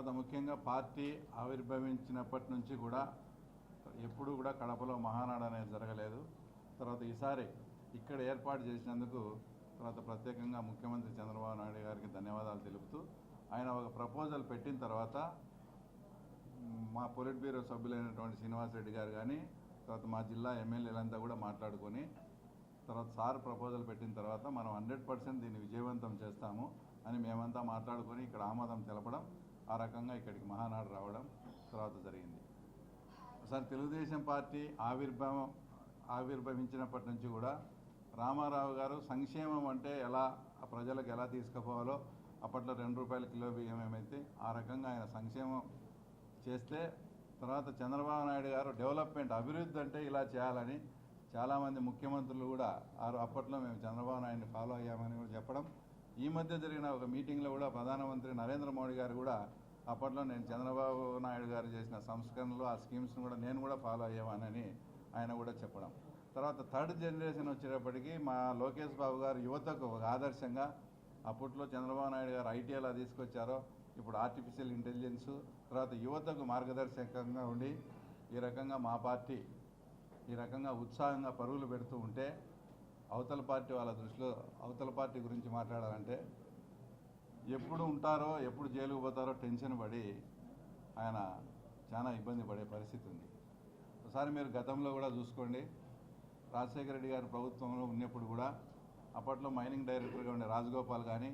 తర్వాత ముఖ్యంగా పార్టీ ఆవిర్భవించినప్పటి నుంచి కూడా ఎప్పుడూ కూడా కడపలో మహానాడు అనేది జరగలేదు. తర్వాత ఈసారి ఇక్కడ ఏర్పాటు చేసినందుకు తర్వాత ప్రత్యేకంగా ముఖ్యమంత్రి చంద్రబాబు నాయుడు గారికి ధన్యవాదాలు తెలుపుతూ ఆయన ఒక ప్రపోజల్ పెట్టిన తర్వాత మా పొలిట్ బ్యూరో సభ్యులైనటువంటి శ్రీనివాసరెడ్డి గారు కానీ తర్వాత మా జిల్లా ఎమ్మెల్యేలంతా కూడా మాట్లాడుకొని తర్వాత సార్ ప్రపోజల్ పెట్టిన తర్వాత మనం హండ్రెడ్ పర్సెంట్ దీన్ని విజయవంతం చేస్తాము అని మేమంతా మాట్లాడుకొని ఇక్కడ ఆమోదం తెలపడం ఆ రకంగా ఇక్కడికి మహానాడు రావడం తర్వాత జరిగింది. సార్ తెలుగుదేశం పార్టీ ఆవిర్భావం ఆవిర్భవించినప్పటి నుంచి కూడా రామారావు గారు సంక్షేమం అంటే ఎలా ప్రజలకు ఎలా తీసుకుపోవాలో అప్పట్లో రెండు రూపాయల కిలో బియ్యం ఏమైతే ఆ రకంగా ఆయన సంక్షేమం చేస్తే తర్వాత చంద్రబాబు నాయుడు గారు డెవలప్మెంట్ అభివృద్ధి అంటే ఇలా చేయాలని చాలామంది ముఖ్యమంత్రులు కూడా ఆరు అప్పట్లో మేము చంద్రబాబు నాయుడిని ఫాలో అయ్యామని కూడా చెప్పడం ఈ మధ్య జరిగిన ఒక మీటింగ్లో కూడా ప్రధానమంత్రి నరేంద్ర మోడీ గారు కూడా అప్పట్లో నేను చంద్రబాబు నాయుడు గారు చేసిన సంస్కరణలు ఆ స్కీమ్స్ను కూడా నేను కూడా ఫాలో అయ్యేవానని ఆయన కూడా చెప్పడం. తర్వాత థర్డ్ జనరేషన్ వచ్చేటప్పటికి మా లోకేష్ బాబు గారు యువతకు ఒక ఆదర్శంగా అప్పట్లో చంద్రబాబు నాయుడు గారు ఐటీ ఎలా తీసుకొచ్చారో ఇప్పుడు ఆర్టిఫిషియల్ ఇంటెలిజెన్స్ తర్వాత యువతకు మార్గదర్శకంగా ఉండి ఈ రకంగా మా పార్టీ ఈ రకంగా ఉత్సాహంగా పరుగులు పెడుతూ ఉంటే అవతల పార్టీ వాళ్ళ దృష్టిలో అవతల పార్టీ గురించి మాట్లాడాలంటే ఎప్పుడు ఉంటారో ఎప్పుడు జైలుకు పోతారో టెన్షన్ పడి ఆయన చాలా ఇబ్బంది పడే పరిస్థితి ఉంది. ఒకసారి మీరు గతంలో కూడా చూసుకోండి. రాజశేఖర రెడ్డి గారి ప్రభుత్వంలో ఉన్నప్పుడు కూడా అప్పట్లో మైనింగ్ డైరెక్టర్గా ఉండే రాజగోపాల్ కానీ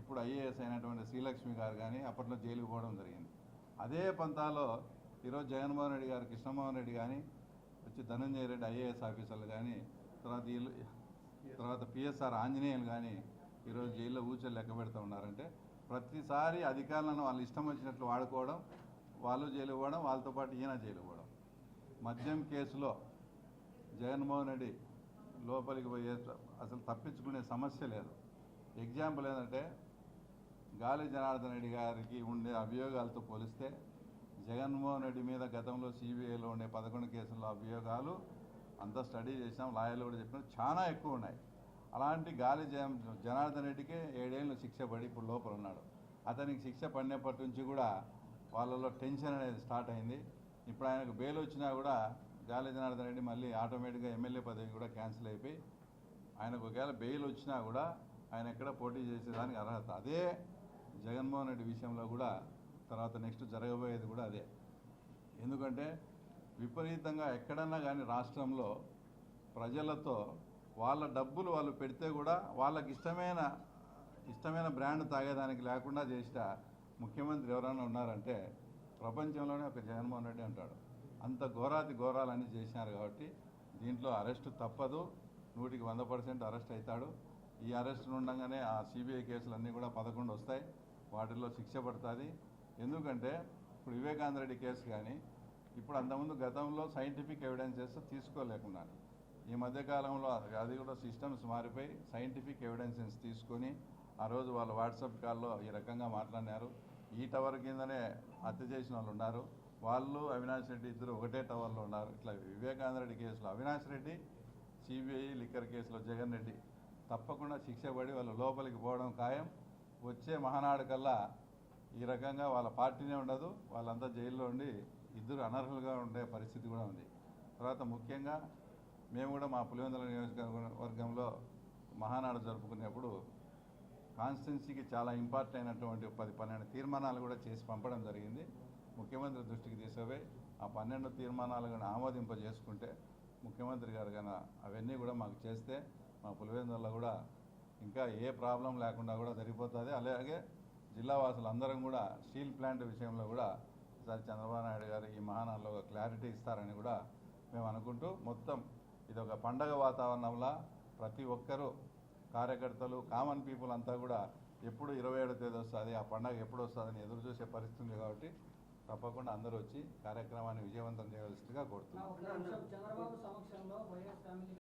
ఇప్పుడు ఐఏఎస్ అయినటువంటి శ్రీలక్ష్మి గారు కానీ అప్పట్లో జైలుకు పోవడం జరిగింది. అదే పంతాలో ఈరోజు జగన్మోహన్ రెడ్డి గారు కృష్ణమోహన్ రెడ్డి కానీ వచ్చి ధనంజయ రెడ్డి ఐఏఎస్ ఆఫీసర్లు కానీ తర్వాత తర్వాత పిఎస్ఆర్ ఆంజనేయులు కానీ ఈరోజు జైల్లో ఊచలు లెక్క పెడుతూ ఉన్నారంటే ప్రతిసారి అధికారులను వాళ్ళు ఇష్టం వచ్చినట్లు వాడుకోవడం వాళ్ళు జైలు పోవడం వాళ్ళతో పాటు ఈయన జైలు పోవడం. మద్యం కేసులో జగన్మోహన్ రెడ్డి లోపలికి పోయే అసలు తప్పించుకునే సమస్య లేదు. ఎగ్జాంపుల్ ఏంటంటే గాలి జనార్దన్ రెడ్డి గారికి ఉండే అభియోగాలతో పోలిస్తే జగన్మోహన్ రెడ్డి మీద గతంలో సిబిఐలో ఉండే పదకొండు కేసుల్లో అభియోగాలు అంతా స్టడీ చేసాం లాయర్లు కూడా చెప్పినారు. చాలా ఎక్కువ ఉన్నాయి. అలాంటి గాలి జనార్దన్ రెడ్డికే ఏడేళ్ళు శిక్ష పడి ఇప్పుడు లోపల ఉన్నాడు. అతనికి శిక్ష పడినప్పటి నుంచి కూడా వాళ్ళలో టెన్షన్ అనేది స్టార్ట్ అయింది. ఇప్పుడు ఆయనకు బెయిల్ వచ్చినా కూడా గాలి జనార్దన్ రెడ్డి మళ్ళీ ఆటోమేటిక్గా ఎమ్మెల్యే పదవి కూడా క్యాన్సిల్ అయిపోయి ఆయనకు ఒకవేళ బెయిల్ వచ్చినా కూడా ఆయన ఎక్కడ పోటీ చేసేదానికి అర్హత. అదే జగన్మోహన్ రెడ్డి విషయంలో కూడా తర్వాత నెక్స్ట్ జరగబోయేది కూడా అదే. ఎందుకంటే విపరీతంగా ఎక్కడన్నా కానీ రాష్ట్రంలో ప్రజలతో వాళ్ళ డబ్బులు వాళ్ళు పెడితే కూడా వాళ్ళకి ఇష్టమైన ఇష్టమైన బ్రాండ్ తాగేదానికి లేకుండా చేసిన ముఖ్యమంత్రి ఎవరైనా ఉన్నారంటే ప్రపంచంలోనే ఒక జగన్మోహన్ రెడ్డి అంటాడు. అంత ఘోరాతి ఘోరాలన్నీ చేసినారు కాబట్టి దీంట్లో అరెస్ట్ తప్పదు. నూటికి వంద పర్సెంట్ అరెస్ట్ అవుతాడు ఈ అరెస్ట్ ఉండగానే ఆ సిబిఐ కేసులన్నీ కూడా పదకొండు వస్తాయి. వాటిల్లో శిక్ష పడుతుంది. ఎందుకంటే ఇప్పుడు వివేకానంద రెడ్డి కేసు కానీ ఇప్పుడు అంతకుముందు గతంలో సైంటిఫిక్ ఎవిడెన్సెస్ తీసుకోలేకున్నాను ఈ మధ్యకాలంలో అది- అది కూడా సిస్టమ్స్ మారిపోయి సైంటిఫిక్ ఎవిడెన్సెస్ తీసుకొని ఆ రోజు వాళ్ళు వాట్సాప్ కాల్లో ఈ రకంగా మాట్లాడినారు. ఈ టవర్ కిందనే హత్య చేసిన వాళ్ళు ఉన్నారు. వాళ్ళు అవినాష్ రెడ్డి ఇద్దరు ఒకటే టవర్లో ఉన్నారు. ఇట్లా వివేకానంద రెడ్డి కేసులో అవినాష్ రెడ్డి సిబిఐ లిక్కర్ కేసులో జగన్ రెడ్డి తప్పకుండా శిక్ష పడి వాళ్ళు లోపలికి పోవడం ఖాయం. వచ్చే మహానాడు కల్లా ఈ రకంగా వాళ్ళ పార్టీనే ఉండదు. వాళ్ళంతా జైల్లో ఉండి ఇద్దరు అనర్హులుగా ఉండే పరిస్థితి కూడా ఉంది. తర్వాత ముఖ్యంగా మేము కూడా మా పులివెందుల నియోజకవర్గంలో మహానాడు జరుపుకునేప్పుడు కాన్స్టిట్యున్సీకి చాలా ఇంపార్టెంట్ అయినటువంటి పది పన్నెండు తీర్మానాలు కూడా చేసి పంపడం జరిగింది. ముఖ్యమంత్రి దృష్టికి తీసుకుపోయి ఆ పన్నెండు తీర్మానాలు కానీ ఆమోదింపజేసుకుంటే ముఖ్యమంత్రి గారు కానీ అవన్నీ కూడా మాకు చేస్తే మా పులివెందుల్లో కూడా ఇంకా ఏ ప్రాబ్లం లేకుండా కూడా జరిగిపోతుంది. అలాగే జిల్లా వాసులందరం కూడా స్టీల్ ప్లాంట్ విషయంలో కూడా ఈసారి చంద్రబాబు నాయుడు గారు ఈ మహానాల్లో ఒక క్లారిటీ ఇస్తారని కూడా మేము అనుకుంటూ మొత్తం ఇది ఒక పండగ వాతావరణంలో ప్రతి ఒక్కరూ కార్యకర్తలు కామన్ పీపుల్ అంతా కూడా ఎప్పుడు ఇరవై ఏడో తేదీ వస్తుంది ఆ పండగ ఎప్పుడు వస్తుందని ఎదురు చూసే పరిస్థితి ఉంది కాబట్టి తప్పకుండా అందరూ వచ్చి కార్యక్రమాన్ని విజయవంతం చేయవలసిందిగా కోరుతున్నాం.